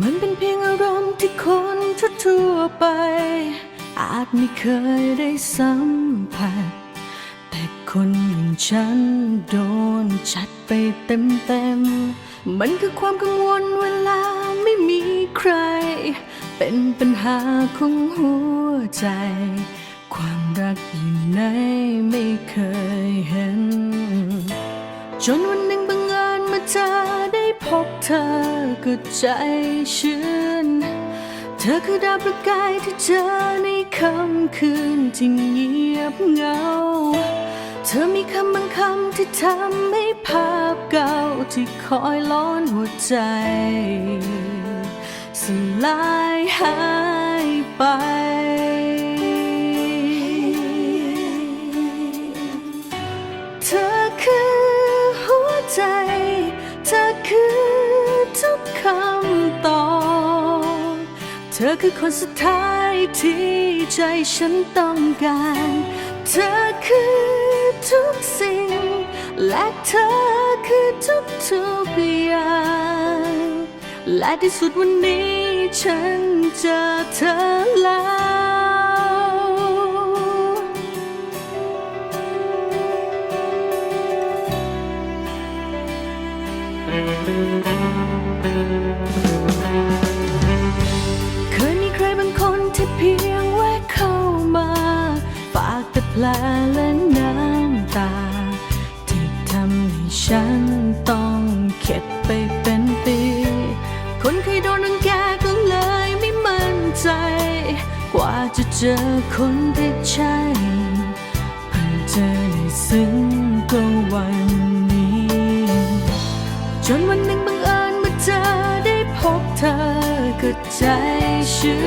มันเป็นเพียงอารมณ์ที่คนทั่วๆไป อาจไม่เคยได้สัมผัส แต่คนอย่างฉันโดนจัดไปเต็มๆ มันคือความกังวลเวลา ใคร เป็นปัญหาของหัวใจ ความรักอยู่ไหนไม่เคยเห็น จนวันหนึ่งบังเอิญมาเจอได้พบเธอก็ใจชื้น เธอคือดาวประกายที่เจอในค่ำคืนที่เงียบเหงา เธอมีคำบางคำที่ทำให้ภาพเก่าที่คอยล้อนหัวใจ สลายหายไปเธอคือหัวใจ เธอคือทุกคำตอบเธอคือคนสุดท้ายที่ใจฉันต้องการ เธอคือทุกสิ่ง และเธอคือทุกทุกอย่าง และที่สุดวันนี้ฉันเจอเธอแล้วเคยมีใครบางคนที่เพียงแวะเข้ามาฝากแต่แผลและน้ำตา ที่ทำให้ฉันต้องเข็ดไป กว่าจะเจอคนที่ใช่เพิ่งเจอได้ซึ้งก็วันนี้ จนวันหนึ่งบังเอิญมาเจอได้พบเธอก็ใจชื้